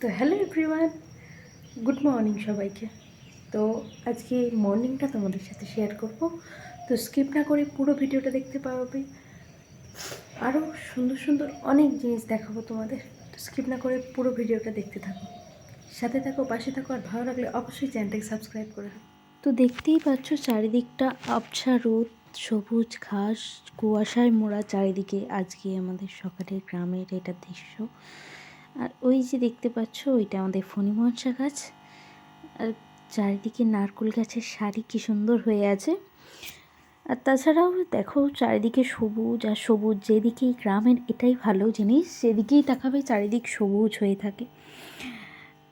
তো hello everyone good morning সবাইকে। তো আজকে এই মর্নিংটা তোমাদের সাথে শেয়ার করব। তো স্কিপ না করে পুরো ভিডিওটা দেখতে পারবে। আরও সুন্দর সুন্দর অনেক জিনিস দেখাবো তোমাদের। তো স্কিপ না করে পুরো ভিডিওটা দেখতে থাকো। সাথে থাকো, পাশে থাকো, আর ভালো লাগলে অবশ্যই চ্যানেলটাকে সাবস্ক্রাইব করে তো দেখতেই পাচ্ছ চারিদিকটা আবছা রোদ, সবুজ ঘাস, কুয়াশায় মোড়া চারিদিকে আজকে আমাদের সকালের গ্রামের এটা দৃশ্য। আর ওই যে দেখতে পাচ্ছ, ওইটা আমাদের ফণিমনসা গাছ। আর চারিদিকে নারকুল গাছের শাড়ি কি সুন্দর হয়ে আছে। আর তাছাড়াও দেখো, চারিদিকে সবুজ আর সবুজ যেদিকেই গ্রামের এটাই ভালো জিনিস যেদিকেই তাকাবে চারিদিক সবুজ হয়ে থাকে।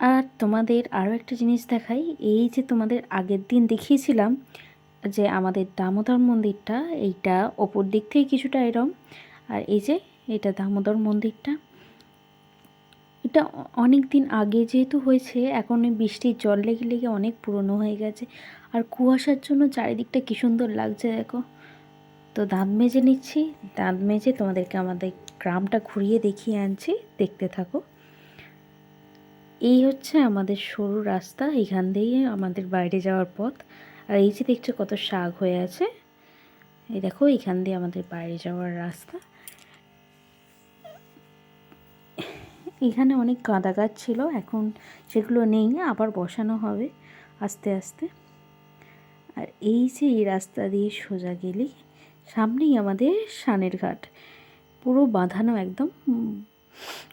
আর তোমাদের আরও একটা জিনিস দেখাই, এই যে তোমাদের আগের দিন দেখিয়েছিলাম যে আমাদের দামোদর মন্দিরটা, এইটা ওপর দিক থেকে কিছুটা এরম। আর এই যে, এটা দামোদর মন্দিরটা। এটা অনেক দিন আগে যেহেতু হয়েছে, এখন ওই বৃষ্টির জল লেগে লেগে অনেক পুরনো হয়ে গেছে। আর কুয়াশার জন্য চারিদিকটা কী সুন্দর লাগছে দেখো। তো দাঁত মেজে নিচ্ছি, দাঁত মেজে তোমাদেরকে আমাদের গ্রামটা ঘুরিয়ে দেখিয়ে আনছি, দেখতে থাকো। এই হচ্ছে আমাদের সরু রাস্তা, এখান দিয়ে আমাদের বাইরে যাওয়ার পথ। আর এই যে দেখছ কত শাক হয়ে আছে, এই দেখো এখান দিয়ে আমাদের বাইরে যাওয়ার রাস্তা। এখানে অনেক গাঁদা গাছ ছিল, এখন সেগুলো নেই, আবার বসানো হবে আস্তে আস্তে। আর এই যে এই রাস্তা দিয়ে সোজা গেলেই সামনেই আমাদের সানের ঘাট। পুরো বাঁধানো একদম,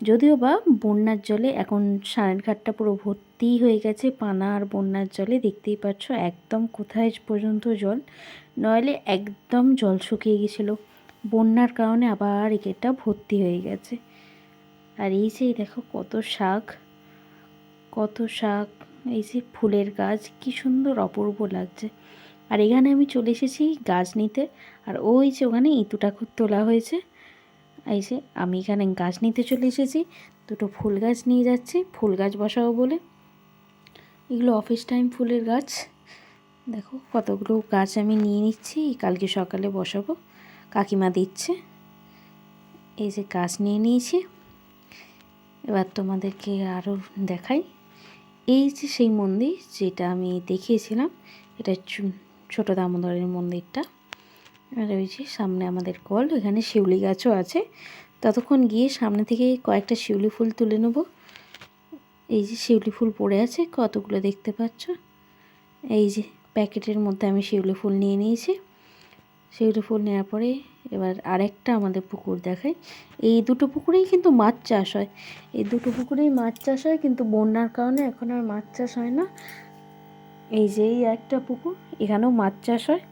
যদিও বা বন্যার জলে এখন সানের ঘাটটা পুরো ভর্তি হয়ে গেছে, পানা আর বন্যার জলে, দেখতেই পাচ্ছ একদম কোথায় পর্যন্ত জল। নইলে একদম জল শুকিয়ে গেছিল, বন্যার কারণে আবার এটা ভর্তি হয়ে গেছে। আর এই যে দেখো কত শাক কত শাক, এই যে ফুলের গাছ, কি সুন্দর অপূর্ব লাগছে। আর এখানে আমি চলে এসেছি গাছ নিতে, আর ওই যে ওখানে ইঁতু ঠাকুর তোলা হয়েছে। এই যে, আমি এখানে গাছ নিতে চলে এসেছি, দুটো ফুল গাছ নিয়ে যাচ্ছি, ফুল গাছ বসাবো বলে। এগুলো অফিস টাইম ফুলের গাছ। দেখো কতগুলো গাছ আমি নিয়ে নিচ্ছি, কালকে সকালে বসাবো। কাকিমা দিচ্ছে। এই যে গাছ নিয়ে নিয়েছি। এবার তোমাদেরকে আরও দেখাই। এই যে সেই মন্দির যেটা আমি দেখিয়েছিলাম, এটা ছোটো দামোদরের মন্দিরটা। আর ওই যে সামনে আমাদের কল এখানে শিউলি গাছও আছে। ততক্ষণ গিয়ে সামনে থেকে কয়েকটা শিউলি ফুল তুলে নেব। এই যে শিউলি ফুল পড়ে আছে, কতগুলো দেখতে পাচ্ছ? এই যে প্যাকেটের মধ্যে আমি শিউলি ফুল নিয়ে নিয়েছি। শিউলি ফুল নেওয়ার পরে এবার আরেকটা আমাদের পুকুর দেখায় এই দুটো পুকুরেই কিন্তু মাছ চাষ হয়। এই দুটো পুকুরেই মাছ চাষ হয়, কিন্তু বন্যার কারণে এখন আর মাছ চাষ হয় না। এই যে এই একটা পুকুর, এখানেও মাছ চাষ হয়।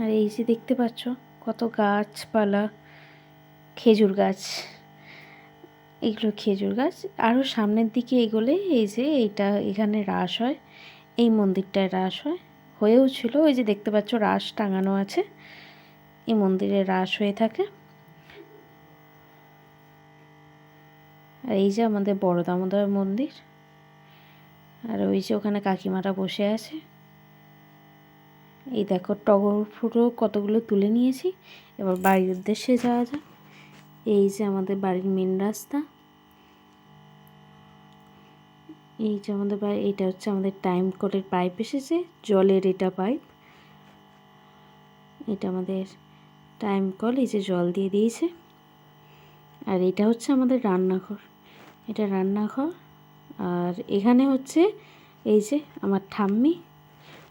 আর এই যে দেখতে পাচ্ছ, কত গাছপালা, খেজুর গাছ। এগুলো খেজুর গাছ। আরও সামনের দিকে এগোলে এই যে এইটা এখানে রাস হয়, এই মন্দিরটায় রাস হয়। হয়েও ছিল। ওই যে দেখতে পাচ্ছ রাস টাঙানো আছে। এই মন্দিরে রাস হয়ে থাকে। আর এই যে আমাদের বড় দামোদর মন্দির। আর ওই যে ওখানে কাকিমারা বসে আছে। এই দেখো টগর ফুটো কতগুলো তুলে নিয়েছি। এবার বাড়ির উদ্দেশ্যে যাওয়া যাক। এই যে আমাদের বাড়ির মেন রাস্তা। এই যে আমাদের বাড়ি এটা হচ্ছে আমাদের টাইম কলের পাইপ এসেছে, জলের এটা পাইপ এটা আমাদের টাইম কল এই যে জল দিয়ে দিয়েছে। আর এটা হচ্ছে আমাদের রান্নাঘর। এটা রান্নাঘর, আর এখানে হচ্ছে এই যে আমার ঠাম্মি,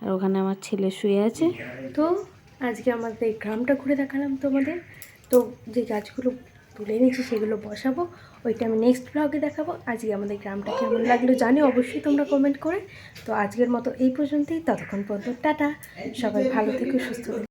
আর ওখানে আমার ছেলে শুয়ে আছে। তো আজকে আমাদের গ্রামটা ঘুরে দেখালাম তোমাদের। তো যে গাছগুলো তুলে এনেছি সেগুলো বসাবো। ওইটা আমি নেক্সট ব্লগে দেখাবো। আজকে আমাদের গ্রামটা কেমন লাগল জানি অবশ্যই তোমরা কমেন্ট করে। তো আজকের মতো এই পর্যন্তই, ততক্ষণ পর্যন্ত টাটা। সবাই ভালো থেকে, সুস্থ